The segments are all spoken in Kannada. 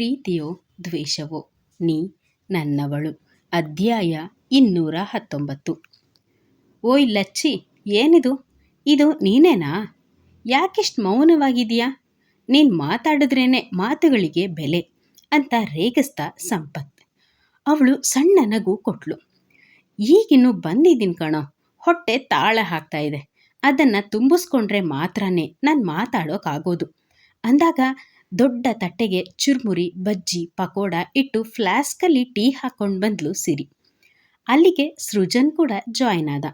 ಪ್ರೀತಿಯೋ ದ್ವೇಷವೋ, ನೀ ನನ್ನವಳು. ಅಧ್ಯಾಯ ಇನ್ನೂರ ಹತ್ತೊಂಬತ್ತು. ಓಯ್ ಲಚ್ಚಿ, ಏನಿದು? ಇದು ನೀನೇನಾ? ಯಾಕೆಷ್ಟು ಮೌನವಾಗಿದೆಯಾ ನೀನು ಮಾತಾಡಿದ್ರೇನೆ ಮಾತುಗಳಿಗೆ ಬೆಲೆ ಅಂತ ರೇಗಿಸ್ತಾ ಸಂಪತ್. ಅವಳು ಸಣ್ಣ ನಗು ಕೊಟ್ಲು. ಈಗಿನ್ನು ಬಂದಿದ್ದೀನಿ ಕಣೋ, ಹೊಟ್ಟೆ ತಾಳ ಹಾಕ್ತಾ ಇದೆ. ಅದನ್ನು ತುಂಬಿಸ್ಕೊಂಡ್ರೆ ಮಾತ್ರನೇ ನಾನು ಮಾತಾಡೋಕ್ಕಾಗೋದು ಅಂದಾಗ ದೊಡ್ಡ ತಟ್ಟೆಗೆ ಚುರ್ಮುರಿ, ಬಜ್ಜಿ, ಪಕೋಡ ಇಟ್ಟು ಫ್ಲಾಸ್ಕಲ್ಲಿ ಟೀ ಹಾಕ್ಕೊಂಡು ಬಂದ್ಲು ಸಿರಿ. ಅಲ್ಲಿಗೆ ಸೃಜನ್ ಕೂಡ ಜಾಯ್ನ್ ಆದ.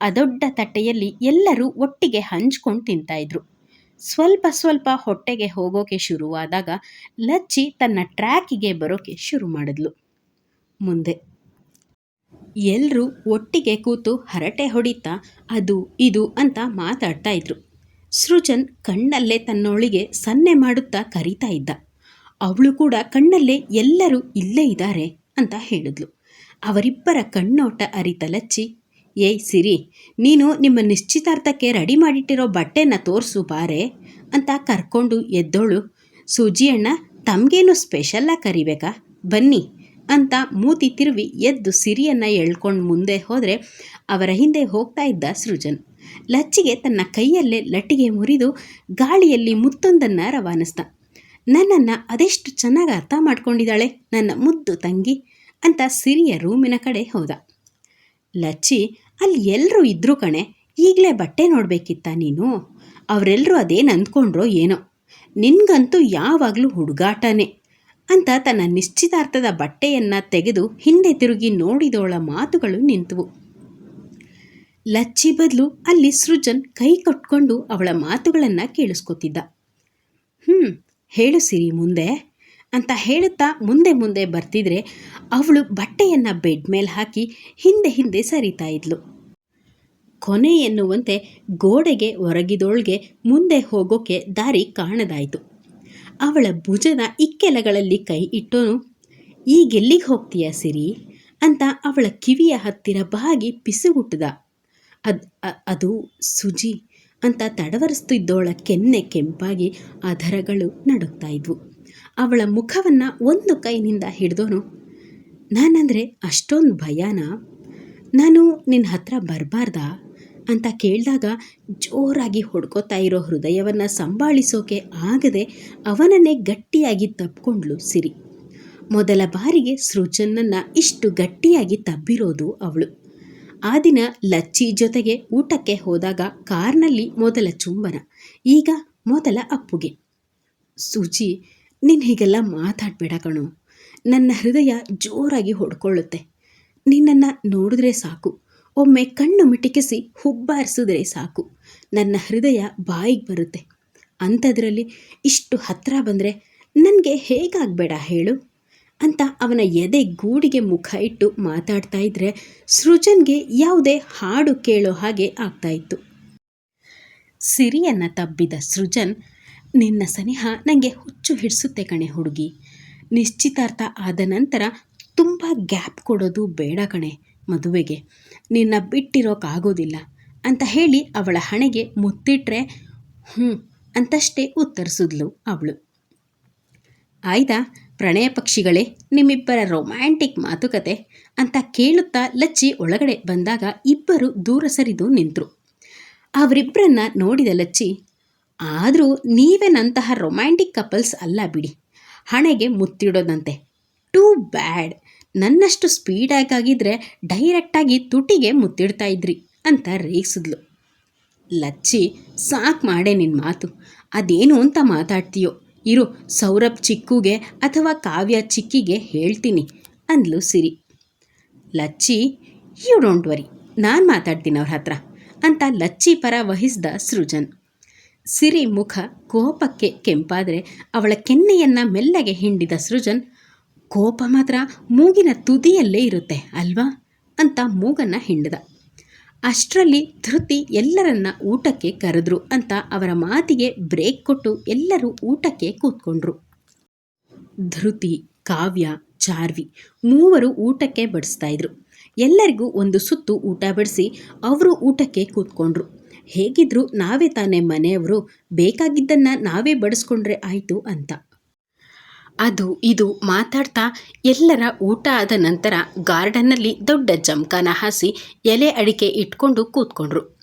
ಆ ದೊಡ್ಡ ತಟ್ಟೆಯಲ್ಲಿ ಎಲ್ಲರೂ ಒಟ್ಟಿಗೆ ಹಂಚ್ಕೊಂಡು ತಿಂತಾಯಿದ್ರು ಸ್ವಲ್ಪ ಸ್ವಲ್ಪ ಹೊಟ್ಟೆಗೆ ಹೋಗೋಕೆ ಶುರುವಾದಾಗ ಲಚ್ಚಿ ತನ್ನ ಟ್ರ್ಯಾಕಿಗೆ ಬರೋಕೆ ಶುರು ಮಾಡಿದ್ಲು. ಮುಂದೆ ಎಲ್ಲರೂ ಒಟ್ಟಿಗೆ ಕೂತು ಹರಟೆ ಹೊಡಿತಾ ಅದು ಇದು ಅಂತ ಮಾತಾಡ್ತಾ ಇದ್ರು. ಸೃಜನ್ ಕಣ್ಣಲ್ಲೇ ತನ್ನೊಳಿಗೆ ಸನ್ನೆ ಮಾಡುತ್ತಾ ಕರೀತಾ ಇದ್ದ. ಅವಳು ಕೂಡ ಕಣ್ಣಲ್ಲೇ ಎಲ್ಲರೂ ಇಲ್ಲೇ ಇದ್ದಾರೆ ಅಂತ ಹೇಳಿದ್ಲು. ಅವರಿಬ್ಬರ ಕಣ್ಣೋಟ ಅರಿತ ಲಚ್ಚಿ ಏಯ್ ಸಿರಿ, ನೀನು ನಿಮ್ಮ ನಿಶ್ಚಿತಾರ್ಥಕ್ಕೆ ರೆಡಿ ಮಾಡಿಟ್ಟಿರೋ ಬಟ್ಟೆನ ತೋರಿಸು ಬಾರೆ ಅಂತ ಕರ್ಕೊಂಡು ಎದ್ದೋಳು. ಸೂಜಿ ಅಣ್ಣ ತಮಗೇನು ಸ್ಪೆಷಲ್ಲಾಗಿ ಕರಿಬೇಕಾ? ಬನ್ನಿ ಅಂತ ಮೂತಿ ತಿರುವಿ ಎದ್ದು ಸಿರಿಯನ್ನು ಎಳ್ಕೊಂಡು ಮುಂದೆ ಹೋದರೆ ಅವರ ಹಿಂದೆ ಹೋಗ್ತಾ ಇದ್ದ ಸೃಜನ್. ಲಚ್ಚಿಗೆ ತನ್ನ ಕೈಯಲ್ಲೇ ಲಟ್ಟಿಗೆ ಮುರಿದು ಗಾಳಿಯಲ್ಲಿ ಮುತ್ತೊಂದನ್ನು ರವಾನಿಸ್ದ. ನನ್ನನ್ನು ಅದೆಷ್ಟು ಚೆನ್ನಾಗಿ ಅರ್ಥ ಮಾಡ್ಕೊಂಡಿದ್ದಾಳೆ ನನ್ನ ಮುದ್ದು ತಂಗಿ ಅಂತ ಸಿರಿಯ ರೂಮಿನ ಕಡೆ ಹೋದ. ಲಚ್ಚಿ, ಅಲ್ಲಿ ಎಲ್ಲರೂ ಇದ್ರು ಕಣೆ, ಈಗಲೇ ಬಟ್ಟೆ ನೋಡಬೇಕಿತ್ತ ನೀನು? ಅವರೆಲ್ಲರೂ ಅದೇನು ಅಂದ್ಕೊಂಡ್ರೋ ಏನೋ? ನಿನ್ಗಂತೂ ಯಾವಾಗಲೂ ಹುಡುಗಾಟನೇ ಅಂತ ತನ್ನ ನಿಶ್ಚಿತಾರ್ಥದ ಬಟ್ಟೆಯನ್ನು ತೆಗೆದು ಹಿಂದೆ ತಿರುಗಿ ನೋಡಿದವಳ ಮಾತುಗಳು ನಿಂತವು. ಲಚ್ಚಿ ಬದಲು ಅಲ್ಲಿ ಸೃಜನ್ ಕೈ ಕಟ್ಕೊಂಡು ಅವಳ ಮಾತುಗಳನ್ನು ಕೇಳಿಸ್ಕೊತಿದ್ದ. ಹ್ಞೂ ಹೇಳು ಸಿರಿ ಮುಂದೆ ಅಂತ ಹೇಳುತ್ತಾ ಮುಂದೆ ಮುಂದೆ ಬರ್ತಿದ್ರೆ ಅವಳು ಬಟ್ಟೆಯನ್ನು ಬೆಡ್ ಮೇಲೆ ಹಾಕಿ ಹಿಂದೆ ಹಿಂದೆ ಸರಿತಾ ಇದ್ಲು. ಕೊನೆ ಎನ್ನುವಂತೆ ಗೋಡೆಗೆ ಒರಗಿದೊಳಗೆ ಮುಂದೆ ಹೋಗೋಕೆ ದಾರಿ ಕಾಣದಾಯಿತು. ಅವಳ ಭುಜದ ಇಕ್ಕೆಲಗಳಲ್ಲಿ ಕೈ ಇಟ್ಟೋನು, ಈಗೆಲ್ಲಿಗೆ ಹೋಗ್ತೀಯಾ ಸಿರಿ? ಅಂತ ಅವಳ ಕಿವಿಯ ಹತ್ತಿರ ಬಾಗಿ ಪಿಸುಗುಟ್ಟದ. ಅದು ಅದು ಸುಜಿ ಅಂತ ತಡವರಿಸ್ತಿದ್ದೋಳ ಕೆನ್ನೆ ಕೆಂಪಾಗಿ ಅಧರಗಳು ನಡುಗ್ತಾ ಇದ್ವು. ಅವಳ ಮುಖವನ್ನು ಒಂದು ಕೈನಿಂದ ಹಿಡಿದೋನು, ನಾನಂದರೆ ಅಷ್ಟೊಂದು ಭಯನ? ನಾನು ನಿನ್ನ ಹತ್ರ ಬರಬಾರ್ದಾ? ಅಂತ ಕೇಳಿದಾಗ ಜೋರಾಗಿ ಹೊಡ್ಕೋತಾ ಇರೋ ಹೃದಯವನ್ನು ಸಂಭಾಳಿಸೋಕೆ ಆಗದೆ ಅವನನ್ನೇ ಗಟ್ಟಿಯಾಗಿ ತಬ್ಕೊಂಡ್ಲು ಸಿರಿ. ಮೊದಲ ಬಾರಿಗೆ ಸೃಜನನ್ನು ಇಷ್ಟು ಗಟ್ಟಿಯಾಗಿ ತಬ್ಬಿರೋದು ಅವಳು. ಆ ದಿನ ಲಚ್ಚಿ ಜೊತೆಗೆ ಊಟಕ್ಕೆ ಹೋದಾಗ ಕಾರ್ನಲ್ಲಿ ಮೊದಲ ಚುಂಬನ, ಈಗ ಮೊದಲ ಅಪ್ಪುಗೆ. ಸೂಚಿ, ನೀನು ಹೀಗೆಲ್ಲ ಮಾತಾಡಬೇಡ ಕಣು. ನನ್ನ ಹೃದಯ ಜೋರಾಗಿ ಹೊಡ್ಕೊಳ್ಳುತ್ತೆ. ನಿನ್ನನ್ನು ನೋಡಿದ್ರೆ ಸಾಕು. ಒಮ್ಮೆ ಕಣ್ಣು ಮಿಟಿಕಿಸಿ ಹುಬ್ಬಾರಿಸಿದ್ರೆ ಸಾಕು. ನನ್ನ ಹೃದಯ ಬಾಯಿಗೆ ಬರುತ್ತೆ. ಅಂಥದ್ರಲ್ಲಿ ಇಷ್ಟು ಹತ್ತಿರ ಬಂದರೆ ನನಗೆ ಹೇಗಾಗಬೇಡ ಹೇಳು. ಅಂತ ಅವನ ಎದೆ ಗೂಡಿಗೆ ಮುಖ ಇಟ್ಟು ಮಾತಾಡ್ತಾ ಇದ್ರೆ ಸೃಜನ್ಗೆ ಯಾವುದೇ ಹಾಡು ಕೇಳೋ ಹಾಗೆ ಆಗ್ತಾ ಇತ್ತು. ಸಿರಿಯನ್ನು ತಬ್ಬಿದ ಸೃಜನ್, ನಿನ್ನ ಸನಿಹ ನನಗೆ ಹುಚ್ಚು ಹಿಡಿಸುತ್ತೆ ಕಣೆ ಹುಡುಗಿ. ನಿಶ್ಚಿತಾರ್ಥ ಆದ ನಂತರ ತುಂಬ ಗ್ಯಾಪ್ ಕೊಡೋದು ಬೇಡ ಕಣೆ ಮದುವೆಗೆ. ನಿನ್ನ ಬಿಟ್ಟಿರೋಕ್ಕಾಗೋದಿಲ್ಲ ಅಂತ ಹೇಳಿ ಅವಳ ಹಣೆಗೆ ಮುತ್ತಿಟ್ರೆ ಹ್ಞೂ ಅಂತಷ್ಟೇ ಉತ್ತರಿಸಿದ್ಲು ಅವಳು. ಆಯ್ತಾ? ಪ್ರಣಯ ಪಕ್ಷಿಗಳೇ, ನಿಮ್ಮಿಬ್ಬರ ರೊಮ್ಯಾಂಟಿಕ್ ಮಾತುಕತೆ ಅಂತ ಕೇಳುತ್ತಾ ಲಚ್ಚಿ ಒಳಗಡೆ ಬಂದಾಗ ಇಬ್ಬರು ದೂರ ಸರಿದು ನಿಂತರು. ಅವರಿಬ್ಬರನ್ನ ನೋಡಿದ ಲಚ್ಚಿ, ಆದರೂ ನೀವೇನಂತಹ ರೊಮ್ಯಾಂಟಿಕ್ ಕಪಲ್ಸ್ ಅಲ್ಲ ಬಿಡಿ. ಹಣೆಗೆ ಮುತ್ತಿಡೋದಂತೆ. ಟೂ ಬ್ಯಾಡ್ ನನ್ನಷ್ಟು ಸ್ಪೀಡಾಗಿದ್ದರೆ ಡೈರೆಕ್ಟಾಗಿ ತುಟಿಗೆ ಮುತ್ತಿಡ್ತಾ ಇದ್ರಿ ಅಂತ ರೇಗಿಸಿದ್ಲು. ಲಚ್ಚಿ, ಸಾಕು ಮಾಡೆ ನಿನ್ನ ಮಾತು. ಅದೇನು ಅಂತ ಮಾತಾಡ್ತೀಯೋ. ಇರು, ಸೌರಭ್ ಚಿಕ್ಕುಗೆ ಅಥವಾ ಕಾವ್ಯ ಚಿಕ್ಕಿಗೆ ಹೇಳ್ತೀನಿ ಅಂದ್ಲು Siri. Lacchi you don't worry ನಾನು ಮಾತಾಡ್ತೀನಿ ಅವ್ರ ಹತ್ರ ಅಂತ ಲಚ್ಚಿ ಪರ ವಹಿಸಿದ ಸೃಜನ್. ಸಿರಿ ಮುಖ ಕೋಪಕ್ಕೆ ಕೆಂಪಾದರೆ ಅವಳ ಕೆನ್ನೆಯನ್ನು ಮೆಲ್ಲಗೆ ಹಿಂಡಿದ ಸೃಜನ್, ಕೋಪ ಮಾತ್ರ ಮೂಗಿನ ತುದಿಯಲ್ಲೇ ಇರುತ್ತೆ, ಅಲ್ವಾ? ಅಂತ ಮೂಗನ್ನು ಹಿಂಡಿದ. ಅಷ್ಟರಲ್ಲಿ ಧೃತಿ ಎಲ್ಲರನ್ನ ಊಟಕ್ಕೆ ಕರೆದ್ರು ಅಂತ ಅವರ ಮಾತಿಗೆ ಬ್ರೇಕ್ ಕೊಟ್ಟು ಎಲ್ಲರೂ ಊಟಕ್ಕೆ ಕೂತ್ಕೊಂಡ್ರು. ಧೃತಿ, ಕಾವ್ಯ ಚಾರ್ವಿ ಮೂವರು ಊಟಕ್ಕೆ ಬಡಿಸ್ತಾ ಇದ್ರು. ಎಲ್ಲರಿಗೂ ಒಂದು ಸುತ್ತು ಊಟ ಬಡಿಸಿ ಅವರು ಊಟಕ್ಕೆ ಕೂತ್ಕೊಂಡ್ರು. ಹೇಗಿದ್ರು ನಾವೇ ತಾನೇ ಮನೆಯವರು, ಬೇಕಾಗಿದ್ದನ್ನು ನಾವೇ ಬಡಿಸ್ಕೊಂಡ್ರೆ ಆಯಿತು ಅಂತ. ಅದು ಇದು ಮಾತಾಡ್ತಾ ಎಲ್ಲರ ಊಟ ಆದ ನಂತರ ಗಾರ್ಡನ್ನಲ್ಲಿ ದೊಡ್ಡ ಜಮಖಾನ ಹಾಸಿ ಎಲೆ ಅಡಿಕೆ ಇಟ್ಕೊಂಡು ಕೂತ್ಕೊಂಡ್ರು.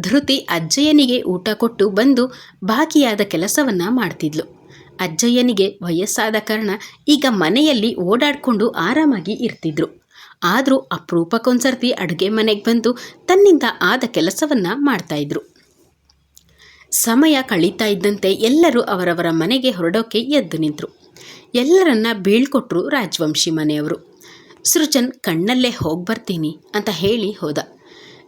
ಧೃತಿ ಅಜ್ಜಯ್ಯನಿಗೆ ಊಟ ಕೊಟ್ಟು ಬಂದು ಬಾಕಿಯಾದ ಕೆಲಸವನ್ನ ಮಾಡ್ತಿದ್ಲು. ಅಜ್ಜಯ್ಯನಿಗೆ ವಯಸ್ಸಾದ ಕಾರಣ ಈಗ ಮನೆಯಲ್ಲಿ ಓಡಾಡಿಕೊಂಡು ಆರಾಮಾಗಿ ಇರ್ತಿದ್ರು. ಆದರೂ ಅಪರೂಪಕ್ಕೊಂದ್ಸರ್ತಿ ಅಡುಗೆ ಮನೆಗೆ ಬಂದು ತನ್ನಿಂದ ಆದ ಕೆಲಸವನ್ನ ಮಾಡ್ತಾ ಇದ್ರು. ಸಮಯ ಕಳೀತಾ ಇದ್ದಂತೆ ಎಲ್ಲರೂ ಅವರವರ ಮನೆಗೆ ಹೊರಡೋಕೆ ಎದ್ದು ನಿಂತರು. ಎಲ್ಲರನ್ನ ಬೀಳ್ಕೊಟ್ರು ರಾಜವಂಶಿ ಮನೆಯವರು. ಸೃಜನ್ ಕಣ್ಣಲ್ಲೇ ಹೋಗಿ ಬರ್ತೀನಿ ಅಂತ ಹೇಳಿ ಹೋದ.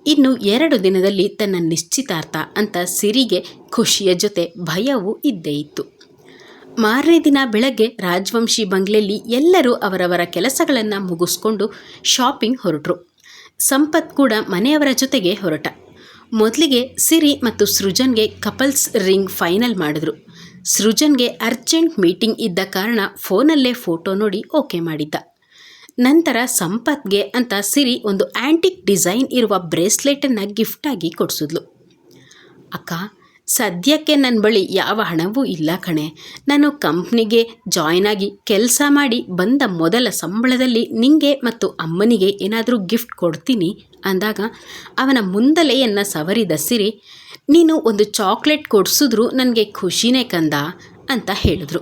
ಇನ್ನು ಎರಡು ದಿನದಲ್ಲಿ ತನ್ನ ನಿಶ್ಚಿತಾರ್ಥ ಅಂತ ಸಿರಿಗೆ ಖುಷಿಯ ಜೊತೆ ಭಯವೂ ಇದ್ದೇ ಇತ್ತು. ಮಾರನೇ ದಿನ ಬೆಳಗ್ಗೆ ರಾಜವಂಶಿ ಬಂಗ್ಲೆಯಲ್ಲಿ ಎಲ್ಲರೂ ಅವರವರ ಕೆಲಸಗಳನ್ನು ಮುಗಿಸ್ಕೊಂಡು ಶಾಪಿಂಗ್ ಹೊರಟರು. ಸಂಪತ್ ಕೂಡ ಮನೆಯವರ ಜೊತೆಗೆ ಹೊರಟ. ಮೊದಲಿಗೆ ಸಿರಿ ಮತ್ತು ಸೃಜನ್ಗೆ ಕಪಲ್ಸ್ ರಿಂಗ್ ಫೈನಲ್ ಮಾಡಿದ್ರು. ಸೃಜನ್ಗೆ ಅರ್ಜೆಂಟ್ ಮೀಟಿಂಗ್ ಇದ್ದ ಕಾರಣ ಫೋನಲ್ಲೇ ಫೋಟೋ ನೋಡಿ ಓಕೆ ಮಾಡಿದ್ದ. ನಂತರ ಸಂಪತ್ಗೆ ಅಂತ ಸಿರಿ ಒಂದು ಆ್ಯಂಟಿಕ್ ಡಿಸೈನ್ ಇರುವ ಬ್ರೇಸ್ಲೆಟನ್ನು ಗಿಫ್ಟಾಗಿ ಕೊಡಿಸಿದ್ಲು. ಅಕ್ಕ, ಸದ್ಯಕ್ಕೆ ನನ್ನ ಬಳಿ ಯಾವ ಹಣವೂ ಇಲ್ಲ ಕಣೆ. ನಾನು ಕಂಪ್ನಿಗೆ ಜಾಯ್ನ್ ಆಗಿ ಕೆಲಸ ಮಾಡಿ ಬಂದ ಮೊದಲ ಸಂಬಳದಲ್ಲಿ ನಿಂಗೆ ಮತ್ತು ಅಮ್ಮನಿಗೆ ಏನಾದರೂ ಗಿಫ್ಟ್ ಕೊಡ್ತೀನಿ ಅಂದಾಗ ಅವನ ಮುಂದಲೆಯನ್ನು ಸವರಿದ ಸಿರಿ ನೀನು ಒಂದು ಚಾಕ್ಲೇಟ್ ಕೊಡಿಸಿದ್ರು ನನಗೆ ಖುಷಿನೇ ಕಂದ ಅಂತ ಹೇಳಿದ್ರು.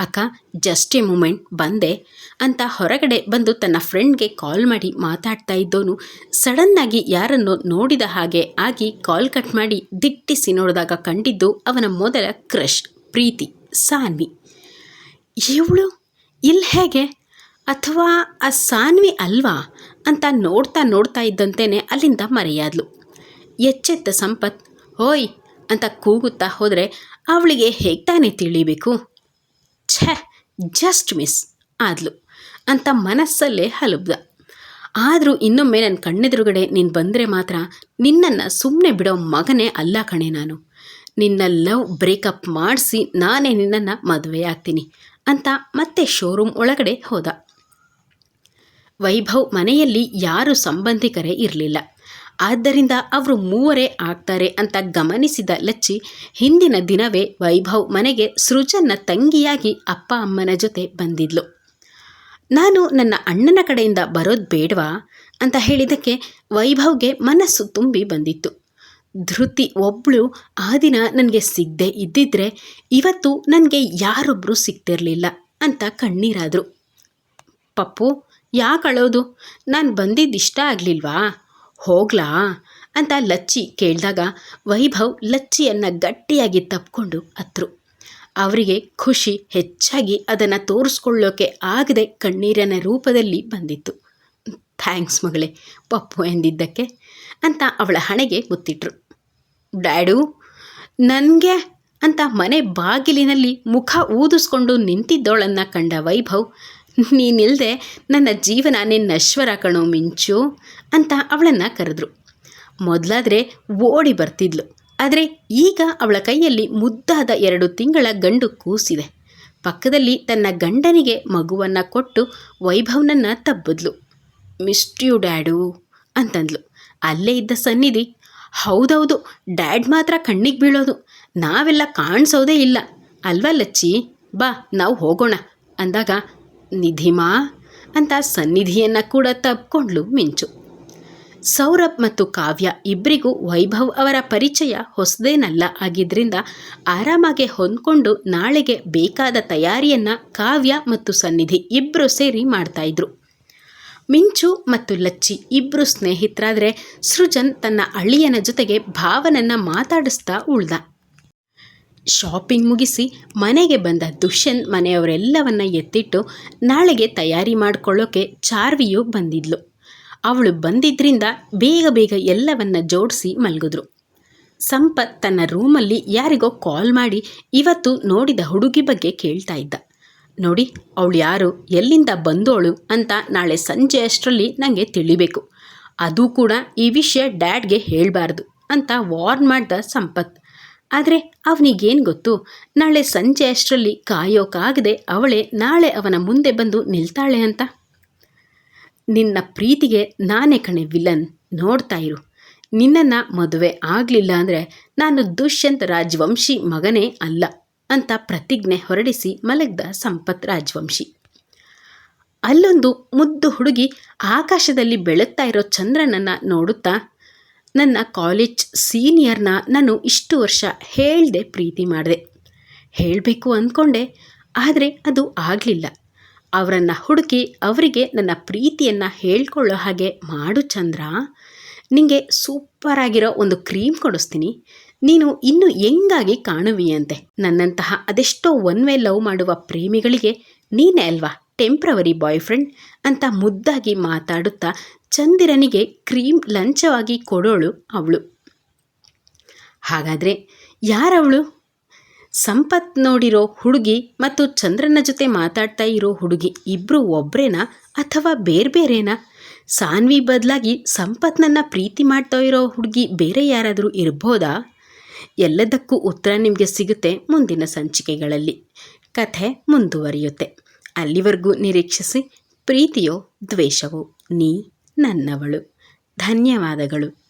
ಅಕ್ಕ ಜಸ್ಟ್ ಎ ಮೂಮೆಂಟ್ ಬಂದೆ. ಅಂತ ಹೊರಗಡೆ ಬಂದು ತನ್ನ ಫ್ರೆಂಡ್ಗೆ ಕಾಲ್ ಮಾಡಿ ಮಾತಾಡ್ತಾ ಇದ್ದೋನು. ಸಡನ್ನಾಗಿ ಯಾರನ್ನು ನೋಡಿದ ಹಾಗೆ ಆಗಿ ಕಾಲ್ ಕಟ್ ಮಾಡಿ ದಿಟ್ಟಿಸಿ ನೋಡಿದಾಗ ಕಂಡಿದ್ದು ಅವನ ಮೊದಲ ಕ್ರಶ್ ಪ್ರೀತಿ, ಸಾನ್ವಿ. ಇವಳು ಇಲ್ಲಿ ಹೇಗೆ? ಅಥವಾ ಆ ಸಾನ್ವಿ ಅಲ್ವಾ? ಅಂತ ನೋಡ್ತಾ ನೋಡ್ತಾ ಇದ್ದಂತೆಯೇ ಅಲ್ಲಿಂದ ಮರೆಯಾದ್ಲು. ಎಚ್ಚೆತ್ತ ಸಂಪತ್ ಹೋಯ್ ಅಂತ ಕೂಗುತ್ತಾ ಹೋದರೆ ಅವಳಿಗೆ ಹೇಗ್ತಾನೆ ತಾನೇ ತಿಳಿಬೇಕು? ಛೆ ಜಸ್ಟ್ ಮಿಸ್ ಆದ್ಲು ಅಂತ ಮನಸ್ಸಲ್ಲೇ ಹಲುಬ್ದ. ಆದರೂ ಇನ್ನೊಮ್ಮೆ ನನ್ನ ಕಣ್ಣೆದುರುಗಡೆ ನೀನು ಬಂದರೆ ಮಾತ್ರ ನಿನ್ನನ್ನು ಸುಮ್ಮನೆ ಬಿಡೋ ಮಗನೇ ಅಲ್ಲ ಕಣೆ ನಾನು. ನಿನ್ನ ಲವ್ ಬ್ರೇಕಪ್ ಮಾಡಿಸಿ ನಾನೇ ನಿನ್ನನ್ನು ಮದುವೆ ಆಗ್ತೀನಿ ಅಂತ ಮತ್ತೆ ಶೋರೂಮ್ ಒಳಗಡೆ ಹೋದ. ವೈಭವ್ ಮನೆಯಲ್ಲಿ ಯಾರು ಸಂಬಂಧಿಕರೇ ಇರಲಿಲ್ಲ. ಆದ್ದರಿಂದ ಅವರು ಮೂವರೇ ಆಗ್ತಾರೆ ಅಂತ ಗಮನಿಸಿದ ಲಚ್ಚಿ ಹಿಂದಿನ ದಿನವೇ ವೈಭವ್ ಮನೆಗೆ ಸೃಜನ್ನ ತಂಗಿಯಾಗಿ ಅಪ್ಪ ಅಮ್ಮನ ಜೊತೆ ಬಂದಿದ್ಲು. ನಾನು ನನ್ನ ಅಣ್ಣನ ಕಡೆಯಿಂದ ಬರೋದು ಬೇಡವಾ? ಅಂತ ಹೇಳಿದ್ದಕ್ಕೆ ವೈಭವ್ಗೆ ಮನಸ್ಸು ತುಂಬಿ ಬಂದಿತ್ತು. ಧೃತಿ ಒಬ್ಬಳು ಆ ದಿನ ನನಗೆ ಸಿಗದೆ ಇದ್ದಿದ್ರೆ ಇವತ್ತು ನನಗೆ ಯಾರೊಬ್ಬರು ಸಿಗ್ತಿರಲಿಲ್ಲ ಅಂತ ಕಣ್ಣೀರಾದರು. ಪಪ್ಪು, ಯಾಕೆ ಅಳೋದು? ನಾನು ಬಂದಿದ್ದು ಇಷ್ಟ ಆಗಲಿಲ್ವಾ? ಹೋಗ್ಲಾ? ಅಂತ ಲಚ್ಚಿ ಕೇಳಿದಾಗ ವೈಭವ್ ಲಚ್ಚಿಯನ್ನು ಗಟ್ಟಿಯಾಗಿ ತಪ್ಪಿಕೊಂಡು ಹತ್ರು. ಅವರಿಗೆ ಖುಷಿ ಹೆಚ್ಚಾಗಿ ಅದನ್ನು ತೋರಿಸ್ಕೊಳ್ಳೋಕೆ ಆಗದೆ ಕಣ್ಣೀರಿನ ರೂಪದಲ್ಲಿ ಬಂದಿತ್ತು. ಥ್ಯಾಂಕ್ಸ್ ಮಗಳೇ, ಪಪ್ಪು ಎಂದಿದ್ದಕ್ಕೆ ಅಂತ ಅವಳ ಹಣೆಗೆ ಮುತ್ತಿಟ್ರು. ಡ್ಯಾಡು, ನನಗೆ ಅಂತ ಮನೆ ಬಾಗಿಲಿನಲ್ಲಿ ಮುಖ ಊದಿಸ್ಕೊಂಡು ನಿಂತಿದ್ದೋಳನ್ನು ಕಂಡ ವೈಭವ್ ನೀನಿಲ್ಲದೆ ನನ್ನ ಜೀವನ ನಶ್ವರ ಕಣೋ ಮಿಂಚು ಅಂತ ಅವಳನ್ನು ಕರೆದ್ರು. ಮೊದಲಾದರೆ ಓಡಿ ಬರ್ತಿದ್ಲು. ಆದರೆ ಈಗ ಅವಳ ಕೈಯಲ್ಲಿ ಮುದ್ದಾದ ಎರಡು ತಿಂಗಳ ಗಂಡು ಕೂಸಿದೆ. ಪಕ್ಕದಲ್ಲಿ ತನ್ನ ಗಂಡನಿಗೆ ಮಗುವನ್ನು ಕೊಟ್ಟು ವೈಭವ್ನನ್ನು ತಬ್ಬಿದ್ಲು. ಮಿಸ್ಟ್ಯೂ ಡ್ಯಾಡು ಅಂತಂದ್ಲು. ಅಲ್ಲೇ ಇದ್ದ ಸನ್ನಿಧಿ, ಹೌದೌದು ಡ್ಯಾಡ್ ಮಾತ್ರ ಕಣ್ಣಿಗೆ ಬೀಳೋದು. ನಾವೆಲ್ಲ ಕಾಣಿಸೋದೇ ಇಲ್ಲ. ಅಲ್ವಾ ಲಚ್ಚಿ? ಬಾ, ನಾವು ಹೋಗೋಣ, ಅಂದಾಗ ನಿಧಿಮಾ ಅಂತ ಸನ್ನಿಧಿಯನ್ನು ಕೂಡ ತಬ್ಕೊಂಡ್ಲು ಮಿಂಚು. ಸೌರಭ್ ಮತ್ತು ಕಾವ್ಯ ಇಬ್ಬರಿಗೂ ವೈಭವ್ ಅವರ ಪರಿಚಯ ಹೊಸದೇನಲ್ಲ ಆಗಿದ್ದರಿಂದ ಆರಾಮಾಗಿ ಹೊಂದ್ಕೊಂಡು ನಾಳೆಗೆ ಬೇಕಾದ ತಯಾರಿಯನ್ನು ಕಾವ್ಯ ಮತ್ತು ಸನ್ನಿಧಿ ಇಬ್ಬರು ಸೇರಿ ಮಾಡ್ತಾಯಿದ್ರು ಮಿಂಚು ಮತ್ತು ಲಚ್ಚಿ ಇಬ್ಬರು ಸ್ನೇಹಿತರಾದರೆ ಸೃಜನ್ ತನ್ನ ಅಳಿಯನ ಜೊತೆಗೆ ಭಾವನನ್ನು ಮಾತಾಡಿಸ್ತಾ ಉಳ್ದ. ಶಾಪಿಂಗ್ ಮುಗಿಸಿ ಮನೆಗೆ ಬಂದ ದುಷ್ಯಂತ್ ಮನೆಯವರೆಲ್ಲವನ್ನ ಎತ್ತಿಟ್ಟು ನಾಳೆಗೆ ತಯಾರಿ ಮಾಡಿಕೊಳ್ಳೋಕೆ ಚಾರ್ವಿಯು ಬಂದಿದ್ಲು. ಅವಳು ಬಂದಿದ್ದರಿಂದ ಬೇಗ ಬೇಗ ಎಲ್ಲವನ್ನ ಜೋಡಿಸಿ ಮಲಗಿದ್ರು. ಸಂಪತ್ ತನ್ನ ರೂಮಲ್ಲಿ ಯಾರಿಗೋ ಕಾಲ್ ಮಾಡಿ ಇವತ್ತು ನೋಡಿದ ಹುಡುಗಿ ಬಗ್ಗೆ ಕೇಳ್ತಾ ಇದ್ದ. ನೋಡಿ, ಅವಳು ಯಾರು, ಎಲ್ಲಿಂದ ಬಂದೋಳು ಅಂತ ನಾಳೆ ಸಂಜೆ ಅಷ್ಟರಲ್ಲಿ ನನಗೆ ತಿಳಿಬೇಕು. ಅದು ಕೂಡ ಈ ವಿಷಯ ಡ್ಯಾಡ್ಗೆ ಹೇಳಬಾರ್ದು ಅಂತ ವಾರ್ನ್ ಮಾಡ್ದ ಸಂಪತ್. ಆದರೆ ಅವನಿಗೇನು ಗೊತ್ತು? ನಾಳೆ ಸಂಜೆ ಅಷ್ಟರಲ್ಲಿ ಕಾಯೋಕಾಗದೆ ಅವಳೇ ನಾಳೆ ಅವನ ಮುಂದೆ ಬಂದು ನಿಲ್ತಾಳೆ ಅಂತ. ನಿನ್ನ ಪ್ರೀತಿಗೆ ನಾನೇ ಕಣೆ ವಿಲನ್. ನೋಡ್ತಾ ಇರು. ನಿನ್ನನ್ನು ಮದುವೆ ಆಗಲಿಲ್ಲ ಅಂದರೆ ನಾನು ದುಷ್ಯಂತ್ ರಾಜವಂಶಿ ಮಗನೇ ಅಲ್ಲ ಅಂತ ಪ್ರತಿಜ್ಞೆ ಹೊರಡಿಸಿ ಮಲಗ್ದ ಸಂಪತ್ ರಾಜವಂಶಿ. ಅಲ್ಲೊಂದು ಮುದ್ದು ಹುಡುಗಿ ಆಕಾಶದಲ್ಲಿ ಬೆಳುತ್ತಾ ಇರೋ ಚಂದ್ರನನ್ನು ನೋಡುತ್ತಾ ನನ್ನ ಕಾಲೇಜ್ ಸೀನಿಯರ್ನ ನಾನು ಇಷ್ಟು ವರ್ಷ ಹೇಳ್ದೆ ಪ್ರೀತಿ ಮಾಡಿದೆ. ಹೇಳಬೇಕು ಅಂದ್ಕೊಂಡೆ, ಆದರೆ ಅದು ಆಗಲಿಲ್ಲ. ಅವರನ್ನು ಹುಡುಕಿ ಅವರಿಗೆ ನನ್ನ ಪ್ರೀತಿಯನ್ನು ಹೇಳ್ಕೊಳ್ಳೋ ಹಾಗೆ ಮಾಡು ಚಂದ್ರ. ನಿಮಗೆ ಸೂಪರಾಗಿರೋ ಒಂದು ಕ್ರೀಮ್ ಕೊಡಿಸ್ತೀನಿ. ನೀನು ಇನ್ನೂ ಹೆಂಗಾಗಿ ಕಾಣುವಿಯಂತೆ. ನನ್ನಂತಹ ಅದೆಷ್ಟೋ ಒನ್ ವೇ ಲವ್ ಮಾಡುವ ಪ್ರೇಮಿಗಳಿಗೆ ನೀನೇ ಅಲ್ವಾ? ಟೆಂಪ್ರವರಿ ಬಾಯ್ ಫ್ರೆಂಡ್ ಅಂತ ಮುದ್ದಾಗಿ ಮಾತಾಡುತ್ತಾ ಚಂದಿರನಿಗೆ ಕ್ರೀಮ್ ಲಂಚವಾಗಿ ಕೊಡೋಳು ಅವಳು. ಹಾಗಾದರೆ ಯಾರವಳು? ಸಂಪತ್ ನೋಡಿರೋ ಹುಡುಗಿ ಮತ್ತು ಚಂದ್ರನ ಜೊತೆ ಮಾತಾಡ್ತಾ ಇರೋ ಹುಡುಗಿ ಇಬ್ಬರು ಒಬ್ಬರೇನಾ ಅಥವಾ ಬೇರೆ ಬೇರೆನಾ? ಸಾನ್ವಿ ಬದಲಾಗಿ ಸಂಪತ್ನನ್ನು ಪ್ರೀತಿ ಮಾಡ್ತಾ ಇರೋ ಹುಡುಗಿ ಬೇರೆ ಯಾರಾದರೂ ಇರ್ಬೋದಾ? ಎಲ್ಲದಕ್ಕೂ ಉತ್ತರ ನಿಮಗೆ ಸಿಗುತ್ತೆ ಮುಂದಿನ ಸಂಚಿಕೆಗಳಲ್ಲಿ. ಕಥೆ ಮುಂದುವರಿಯುತ್ತೆ. ಅಲ್ಲಿವರೆಗೂ ನಿರೀಕ್ಷಿಸಿ ಪ್ರೀತಿಯೋ ದ್ವೇಷವೋ ನೀ ನನ್ನವಳು. ಧನ್ಯವಾದಗಳು.